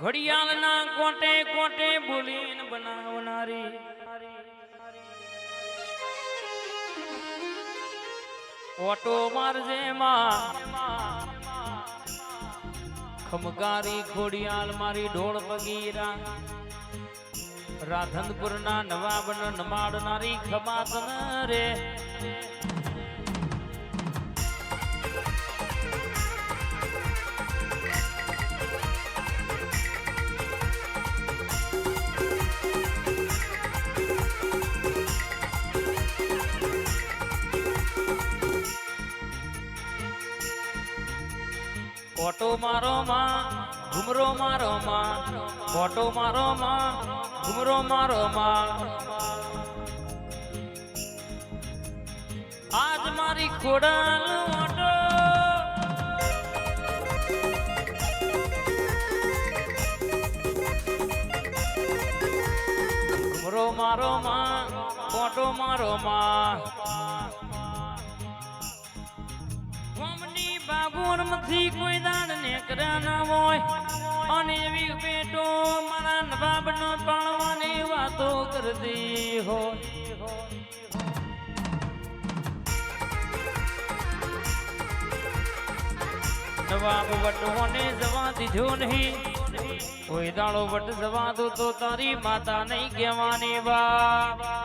ઘડિયાળના કોટે કોટે બોલીને બનાવનારી. ઓટો મારજે માં. ખમગારી ખોડિયાલ મારી ઢોળ પગીરા રાધનપુરના નવાબન નમાડનારી ખમાતન રે. ઓટો મારો માં, ઘુમરો મારો માં ઓટો મારો માં, ઘુમરો મારો માં. આજ મારી ખોડાલ ઓટો. ઘુમરો મારો માં ઓટો મારો માં. બાગોરમાંથી કોઈ દાણ નેકરા ના હોય. અને એવી પેટો મારા નવાબનો પાણવાની વાતો કરતી હોય. નવાબ વટોને જવા દીધો નહીં. કોઈ દાણો વટ જવા દો તો તારી માતા નહીં કહેવાની બા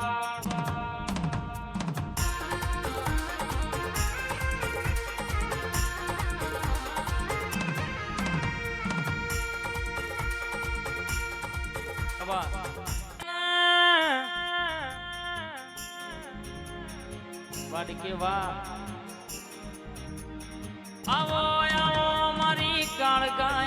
વાડકે વા આવો આવો મારી કાળકા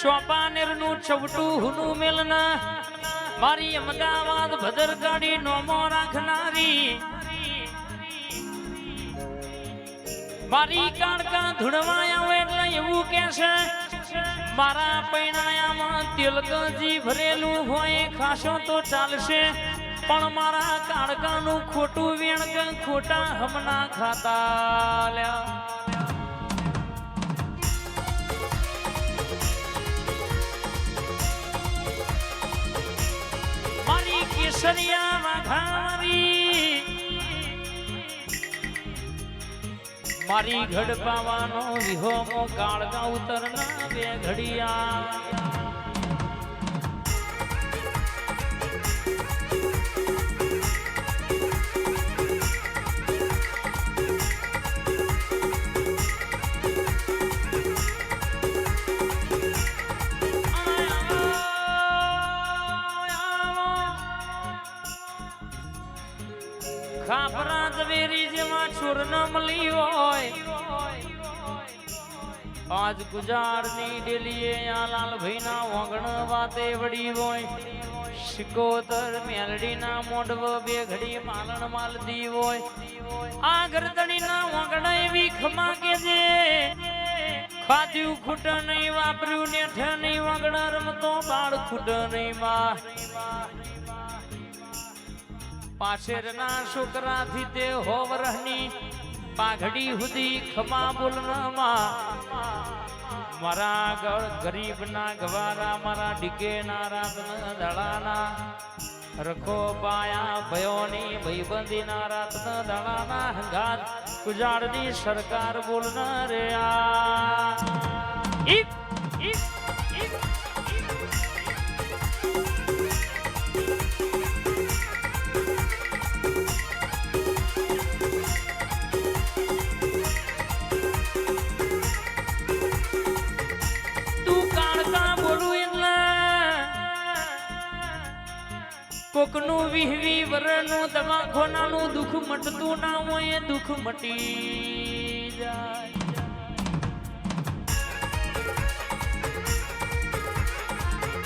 ચોપાનેરનું છવટું હુનું મેલના. મારી અમદાવાદ ભદરગાડી નોમો રાખનારી. મારી કાળકા ધૂળવાયા હોય એટલે એવું કે છે, મારા પૈણાયામાં તિલકજી ભરેલું હોય ખાશો તો ચાલશે. પણ મારા કાળકાનું ખોટું વેણક ખોટા હમણાં ખાતા લ્યા. મારી કેસરિયા મારી ઘડ પાવાનો વિહોમો કાળગા ઉતરના બે ઘડિયા. છોર ન હોય. આજ ગુજારની ડેલીએ આ લાલભાઈના વગણ વાતે વડી હોય. શિકોતર મેલડીના મોઢવ બે ઘડી માલણ માલતી હોય. આ ગરદણી ના વગણ એવી ખમા કે જે ખાધ્યું ખૂટ નહીં, વાપર્યું ને નહીં, વગણ રમતો બાળ ખૂટ નહીં, માં. પાછેરના છોકરાથી તે હોવરહની પાઘડી હુદી ખમા બોલનામાં. મારા ગળ ગરીબના ગવારા, મારા ડીકેના, રાતના દળાના રખો પાયા, ભયોની ભયબંધીના રાતના દળાના હંગાત ઉજાડની સરકાર બોલના રે આ કોકનું વિહવી વરનું દવાખોનાનું દુઃખ મટતું ના હોય દુઃખ મટી જાય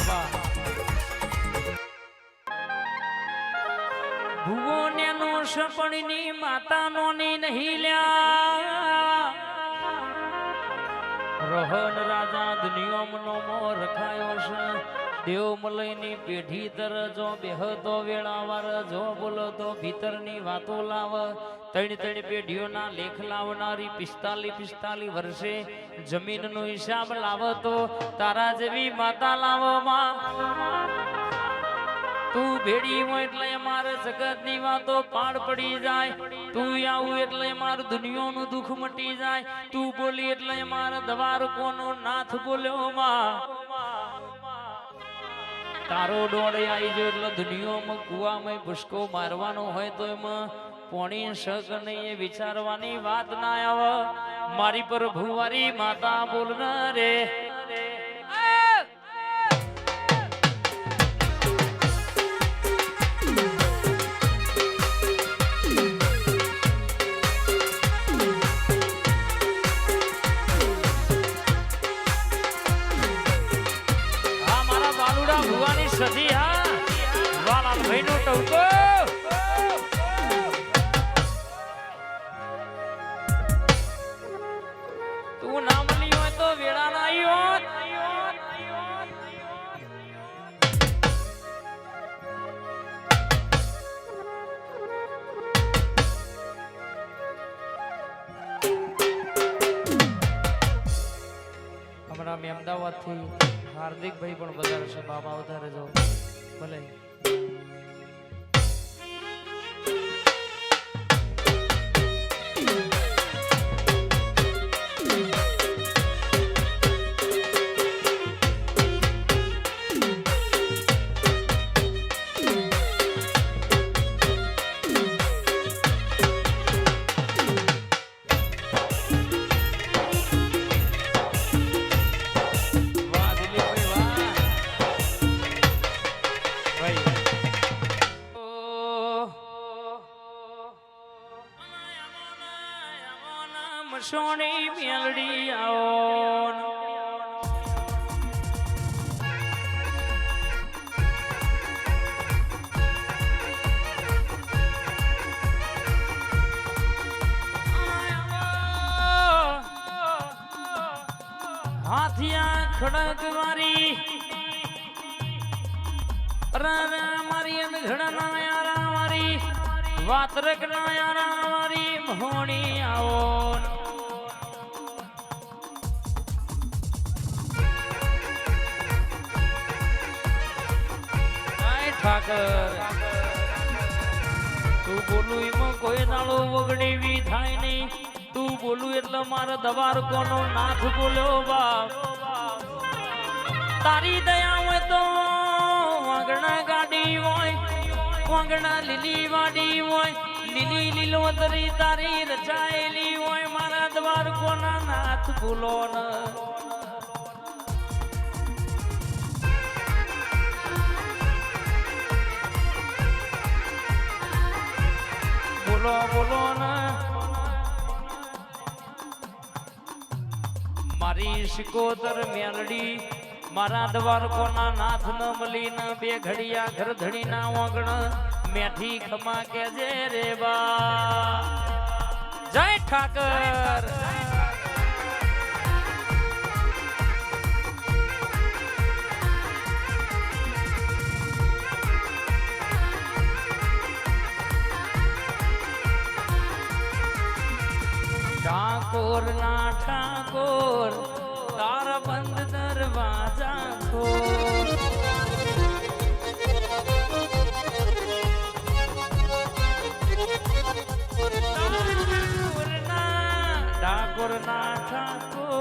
વાહ. સપણની માતાનો નહીં લ્યા રહન રાજા દુનિયામનો મો રખાયો છે દેવ મલયની પેઢી તર જો બેહતો વેળાવાર, જો બોલતો ભીતરની વાતો લાવ. ત્રણ ત્રણ પેઢીઓના લેખ લાવનારી પિસ્તાલી પિસ્તાલી વર્ષે જમીનનો હિસાબ લાવતો, તારા જેવી માતા લાવમાં. તું ભેડી હોય એટલે અમારે જગતની વાતો પાડ પડી જાય. તું આવું એટલે મારું દુનિયાનું દુઃખ મટી જાય. તું બોલી એટલે મારા દવાર કોનો નાથ બોલ્યો માં તારો ડોળ આવી ગયો એટલે દુનિયામાં કુવામાં ભૂસકો મારવાનો હોય તો એમાં પોણી શક નહીં, એ વિચારવાની વાત ના આવે. મારી પર ભુવારી માતા બોલના સધી હા? વાલા ભાઈ નું હમણાં મેં અમદાવાદથી હાર્દિકભાઈ પણ વધારે છે બાબા વધારે જો. ભલે. સોની મેલડી આવો હાથિયા ખડક મારી રારા મારી અંધ ઘડના યારા મારી વાતરક ના યારા મારી મોહણી આવો તું બોલું એમાં કોઈ દાડો વગડેવી થાય નહીં. તું બોલું એટલે મારા દવાર કોનો નાથ બોલ્યો બાપ. તારી દયા હોય તો વાંગણા ગાડી હોય, વાંગણા લીલી વાડી હોય, લીલી લીલોતરી તારી રચાયેલી હોય. મારા દ્વાર કોના નાથ ભૂલો ન. બોલો બોલો મારી શિકોતર મેલડી, મારા દ્વારકોના નાથ ન મલીન, બે ઘડિયા ઘર ધડી ના વાગણ મેઠી ખમા કેજે રે બા. જય ઠાકર. ઠાકોર ના ઠાકોર તારા બંધ દરવાજા ખોર ઠાકોર ના ઠાકોર